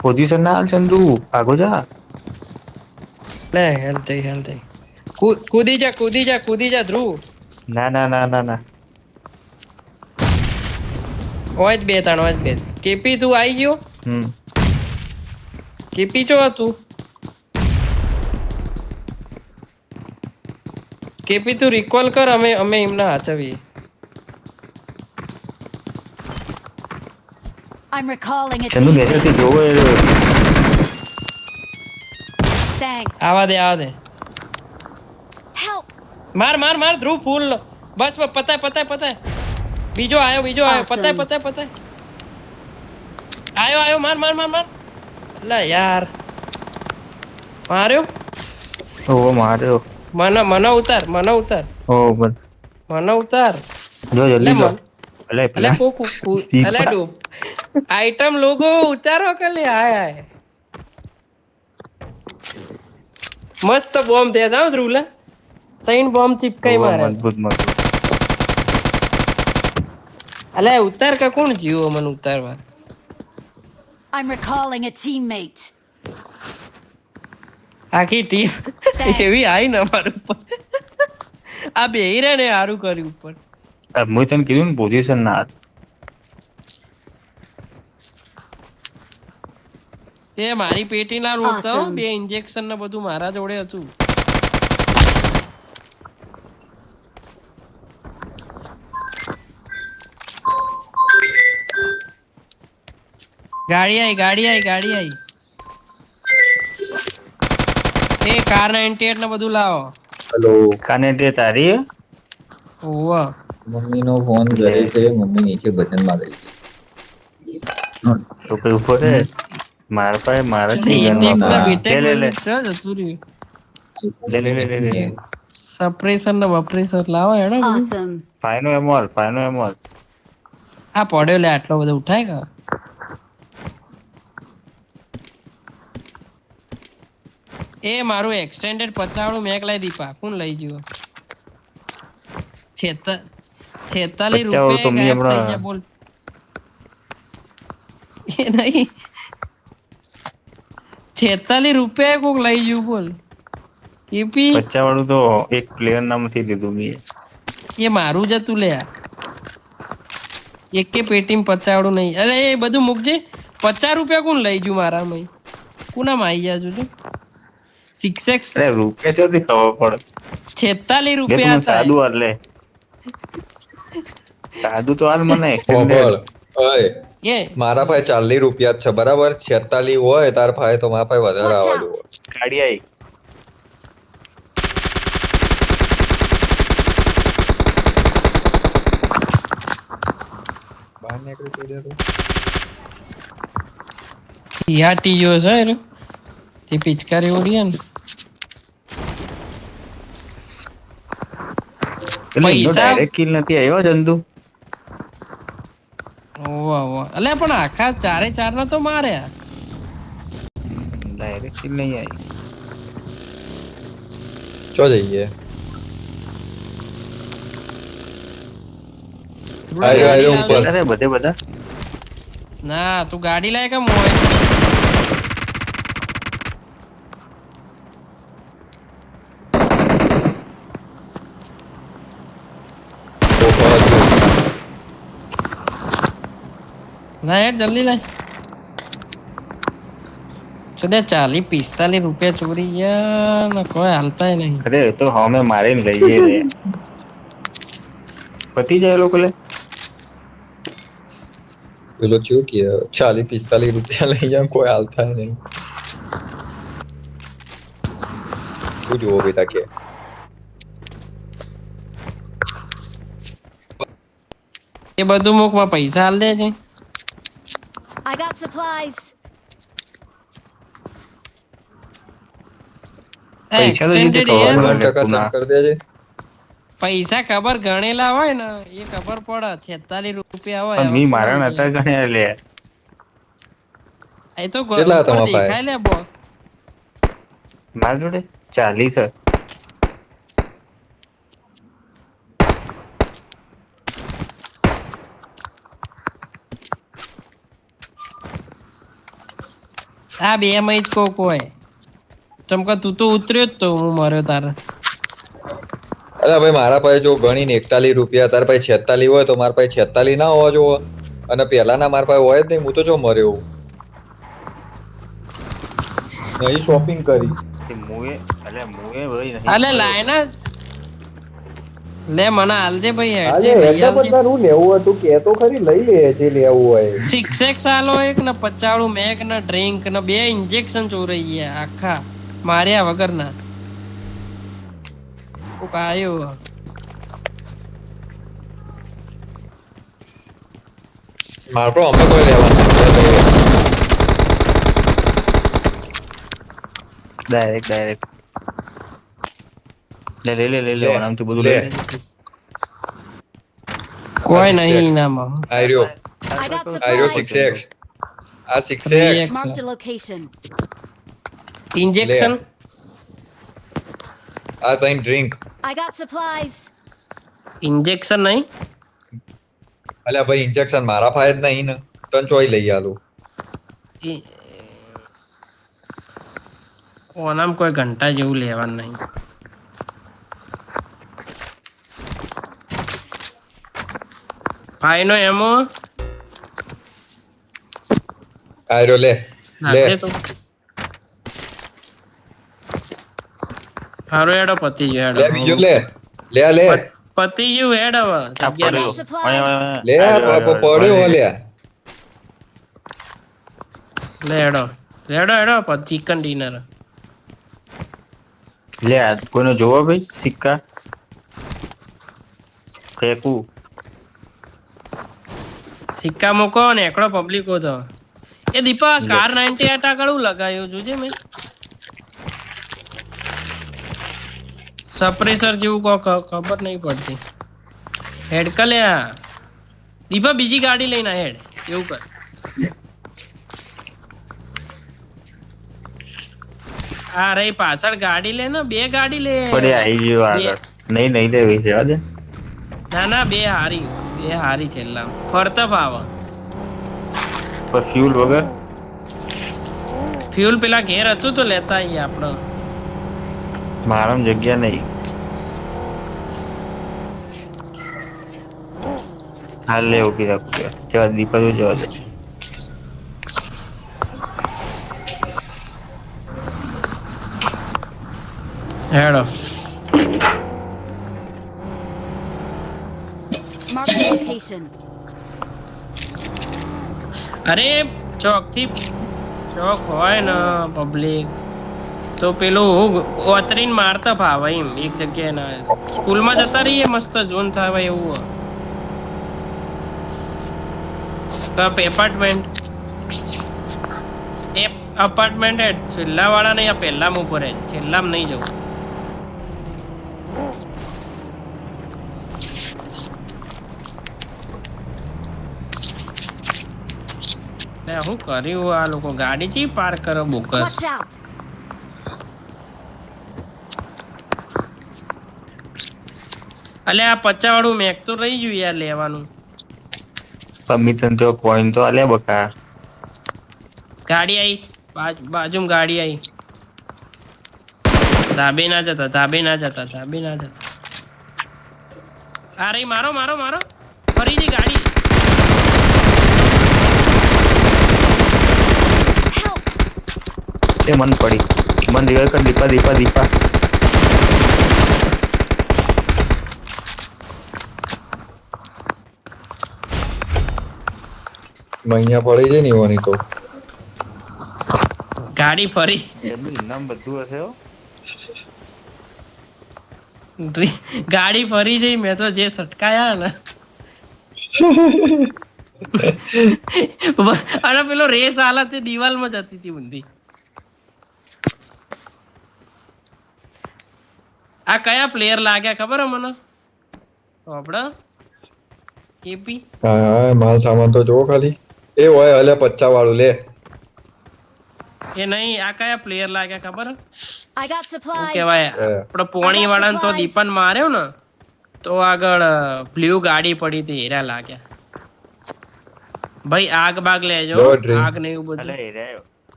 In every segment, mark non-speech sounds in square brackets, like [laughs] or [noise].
Position ના હાલ ચંદુ? ભાગો જા. લે હેલ થઈ હેલ થઈ. કૂદી જા કૂદી જા કૂદી જા ધ્રુવ. ના ના ના ના ના. ઓય બે ત્રણ ઓય બે. કેપી તું આવી ગયો? હમ. કેપી ચો હતું? કેપી તું રિકોલ કર અમે અમે એમના હાચવીએ I'm recalling it. ચંદુ નેચરથી જોવો એ Thanks. આવા દે આવા દે Help! માર માર માર ધ્રુવ ફૂલ. બસ બસ પતાય પતાય પતાય. બીજો આયો બીજો આયો. Awesome. પતાય પતાય પતાય. આયો આયો માર માર માર માર. લે યાર. માર્યો? ઓ માર્યો. મને મને ઉતાર મને ઉતાર. ઓ બન મને ઉતાર. જો જલ્દી જો. અલે અલે પેલા. કોક અલે ડૂબ. આઈટમ લોગો ઉતારો કે લે? હાય હાય. મસ્ત બોમ્બ દે દાવ ધ્રુવલા. ત્રણ બોમ્બ ચીપકાઈ મારે. મજબૂત મજબૂત. અલે ઉતાર કે કોણ જીવો મને ઉતારવા? I'm recalling a teammate. આખી ટીમ એવી આઈ ને અમારું ઉપર. આ બે ને સારું કર્યું ઉપર. મેં તને કીધું ને પોઝિશન ના એ મારી પેટી ના રોકતા હો બે ઇન્જેક્શન ને બધું મારા જોડે હતું. ગાડી આઈ ગાડી આઈ ગાડી આઈ એ કાર 98 ને બધું લાવો. હેલો કાને તે તારી? ઓવા મમ્મી નો ફોન ઘરે છે મમ્મી નીચે બટનમાં ગઈ છે. તો કઈ ઊભો રે મારા પાસે મારા લે લે લે. લે લે લે સપ્રેસર ને વપ્રેસર લાવો હેડો. ફાઈનો એમોલ ફાઈનો એમોલ આ પડ્યો લે આટલો બધો ઉઠાય કે એ મારું એક્સટેન્ડેડ પચાવડું મેક લઈ દીપા કોણ લઈ ગયો? છેતા છેતાલી રૂપિયા બોલ. એ નહીં છેતાલીસ રૂપિયા કોક લઈ ગયું બોલ. કેપી બચ્ચા વાળું તો એક પ્લેયર નામથી લીધું મેં. એ મારું જ હતું લે એક કે પેટીમ પચાવડું નહીં. અરે એ બધું મૂકજે. પચાસ રૂપિયા કોણ લઈ ગયું મારા મય? કોનામાં આવી ગયા તું? સિક્સ એક્સ અરે રૂપિયા ચોથી ખબર પડે? છેતાલીસ રૂપિયા સાદું હાલ લે. સાદું તો હાલ મને [laughs] ઓય. એ મારા પાસે ચાલીસ રૂપિયા છે બરાબર? છેતાલી હોય તાર પાસે તો મારા પાસે વધારે Watch આવવા out. ગાડી આવી બહાર નીકળી પડ્યા તો. યા ટીઓ છે એનો. તે પિચકારી ઉડી ને પૈસા- ડાયરેક્ટ કિલ નથી આવ્યો ચંદુ? ઓવા ઓવા અલે પણ આખા ચારે ચાર ના તો માર્યા ડાયરેક્ટ નહીં આવી ચો જઈએ. અરે બધે બધા? ના તું ગાડી લાય કે મોય તો બાજુ. ના યાર જલ્દી લાય. સુડે ચાલી પિસ્તાલીસ રૂપિયા ચોરી ગયા ને કોઈ હાલતા નહીં. અરે તો હમે મારીને લઈએ રે. પતી જાય એ લોકો લે પેલો થયું કે ચાલીસ પિસ્તાલીસ રૂપિયા લઈ જાય કોઈ હાલતા નહીં. તું જુઓ બેટા કે? એ બધું મુકમાં પૈસા હાલ દે છે. I got supplies. પૈસા તો જીતે ખબર દેજે પૈસા ગણેલા હોય ને એ ખબર પડે છેતાલીસ રૂપિયા હોય મી મારા નતા ગણ્યા લે એ તો કેટલા તમારા પાસે? લે બો મારા જોડે ચાલીસ જ. આ બે માં જ કોક હોય. ચમકા તું તો ઉતર્યો જ તો હું મર્યો તારે. અરે ભાઈ મારા પાસે જો ગણી ને એકતાલીસ રૂપિયા તારા પાસે છેતાલીસ હોય તો મારા પાસે છેતાલીસ ના હોવા જોવો. અને પહેલાના મારા પાસે હોય જ નહીં હું તો જો મર્યો નહીં શોપિંગ કરી. મુએ અલે મુએ ભાઈ નહીં અલે લાય ના. લે મને હાલજે ભાઈ લઈ એટલા બધા નું લેવું હતું કે તો ખરી લઈ લે જે લેવું હોય. સિક્સ એક્સ આલો એક ને પચાળું મેક ને ડ્રિંક ને બે ઇન્જેક્શન ચોરાઈ ગયા આખા માર્યા વગરના. કોક આયો. મારો અમે કોઈ લેવાનું ડાયરેક્ટ ડાયરેક્ટ લે લે લે લે લે આરામથી બધું લે. લે કોઈ નહીં આર્યો I got આર્યો 6x આ six Three X X. Marked a location. Injection આ તઈ drink I got supplies injection નહીં? અલ્યા ભાઈ ઇન્જેક્શન મારા ફાયદ નહીં ને. તન ચોઈ લઈ આલો. ઓનામ કોઈ ઘંટા જેવું લેવાનું નહીં. ભાઈનો એમો. આયરો લે લે. હારો એડો પતી ગયો લે બીજો લે. લે આ લે. પતી ગયું એડો જગ્યા. લે પડ્યો લે લે એડો હેડો એડો ચિકન ડિનર લે કોઈનો જોવો ભાઈ સિક્કા? ફેંકું સિક્કા મૂકો ને એકડો પબ્લિક હતો. એ દીપા કાર 98 આગળ હું લગાયું જોજે મેં. સપ્રેસર જેવું કો ખબર નહીં પડતી. હેડ કલ્યા દીપા બીજી ગાડી લઈને હેડ એવું કર. આ રે પાછળ ગાડી લે ને બે ગાડી લે. પડે આવી ગયો આગળ. નહીં નહીં લેવી છે દે. ના ના બે હારી. બે હારી છેલ્લા ફરતા ભાવ પણ ફ્યુલ વગર? ફ્યુલ પેલા ઘેર હતું તો લેતા આવીએ આપણે મારામ જગ્યા નહીં. હાલ લે ઊભી જવા દીપક જવા દે. હેડો. Location. અરે ચોકથી ચોક હોય ને પબ્લિક તો પેલું ઓતરીન મારતા ફાવે એમ, એક જગ્યાએ ના. સ્કૂલમાં જતા રહીએ, મસ્ત ઝોન થાય એવું કપ એપાર્ટમેન્ટ એ અપાર્ટમેન્ટ હે છેલ્લા વાળા નહીં આ પહેલામાં ઉપર છેલ્લામાં નહીં જવું. લે હું કર્યું આ લોકો ગાડી ચી પાર્ક કરો? બુકર અલે આ પચા વાળું મેક તો રહી ગયું યાર લેવાનું. સમિતન તો કોઈન તો અલે બકા. ગાડી આવી બાજુ બાજુમાં ગાડી આવી ધાબે ના જતા ધાબે ના જતા ધાબે ના જતા. આ રહી મારો મારો મારો. ફરી જઈ ગાડી Help. એ મન પડી. મન રિવાઈવ કર દીપા દીપા દીપા. અહીંયા પડી જાય ને વાની તો. ગાડી ફરી. નામ બધું હશે હો. ગાડી ફરી જઈ મેં તો જે સટકાયા ને. [laughs] અરે પેલો રેસ હાલત તે દિવાલમાં જતી હતી ઊંધી. આ કયા પ્લેયર લાગ્યા ખબર હે મને આપણે કેપી હા હા માલ સામાન તો જો ખાલી એ હોય અલે પચ્ચા વાળું લે એ નહીં આ કયા પ્લેયર લાગ્યા ખબર આઈ ગોટ સપ્લાય કેવાય. આપડે પોણી વાળાને તો દીપન માર્યો ને તો આગળ બ્લુ ગાડી પડી હતી હીરા લાગ્યા ભાઈ આગ બાગ લેજો આગ ને એવું બધું અલે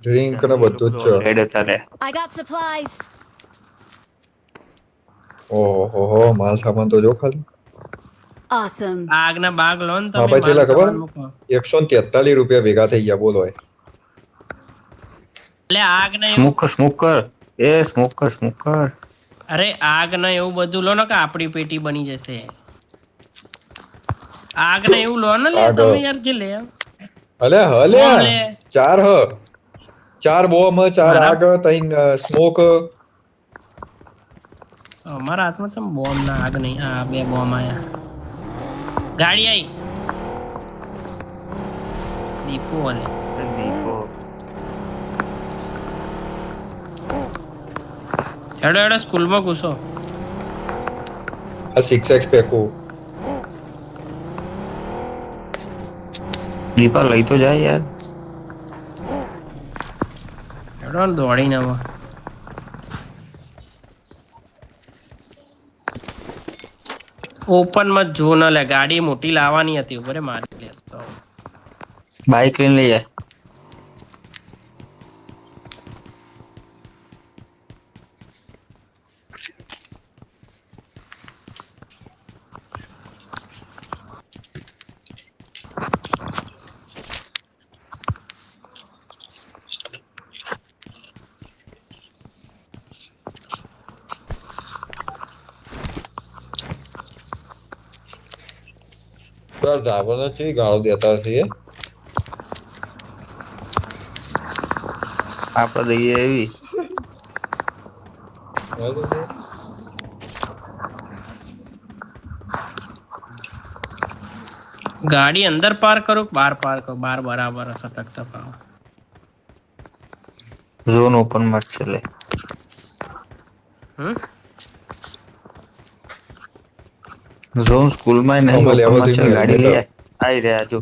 ડ્રિંક ને બધું જ છે I got supplies. ઓહો માલ સામાન તો જો ખાલી. ઓસમ આગના બાગ લો ને તમે પછી ખબર? સામાન મૂકો. એકસો ને તેતાલીસ રૂપિયા ભેગા થઈ ગયા બોલો એ. એટલે આગ ને એવું સ્મોકર સ્મોકર એ સ્મોકર સ્મોકર અરે આગ ને એવું બધું લો ને કે આપડી પેટી બની જશે. આગ ને એવું લો ને લે તમે યાર જે લે. આવો. અલે. હલે ચાર હ. ચાર બોમ ચાર આગ તઈ સ્મોક અમારા હાથમાં તો બોમ્બ ના આગ નહીં? આ બે બોમ્બ આયા. ગાડી આઈ. દીપો વાલે દીપો. હેડો હેડો સ્કૂલમાં ઘૂસો. આ સિક્સ એક્સ પેકુ. દીપા લઈ તો જાય યાર. હેડો દોડીને આવો. ઓપનમાં જો ના લે, ગાડી મોટી લાવવાની હતી ઉપર મારી લેતો બાઈક લઈને લઈ જાય. સર ડ્રાઈવર ને ચી ગાળો દેતા હશે એ? આપડે દઈએ એવી. ગાડી અંદર પાર કરો બાર બહાર પાર્ક કરો? બહાર બરાબર હશે ટકતા પાવ ઝોન ઓપનમાં છે લે. હમ? ઝોન સ્કૂલમાં નહીં ગાડી લઈ આઈ રહ્યા જો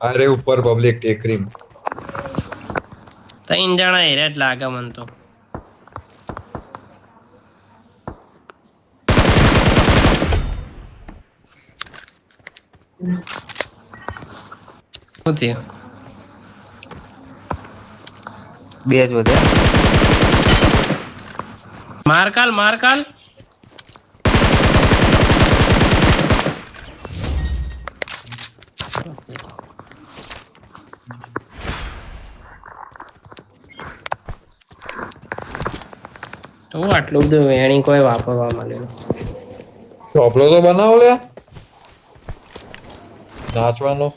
અરે ઉપર પબ્લિક ટેકરી ત્રણ જણા હેર્યા જ લાગે મન તો. બે જ વધ્યા. મારકાલ મારકાલ તો આટલું બધું વેણી કોઈ વાપરવા મળેલું ચોપડો તો બનાવો લે નાચવાનો.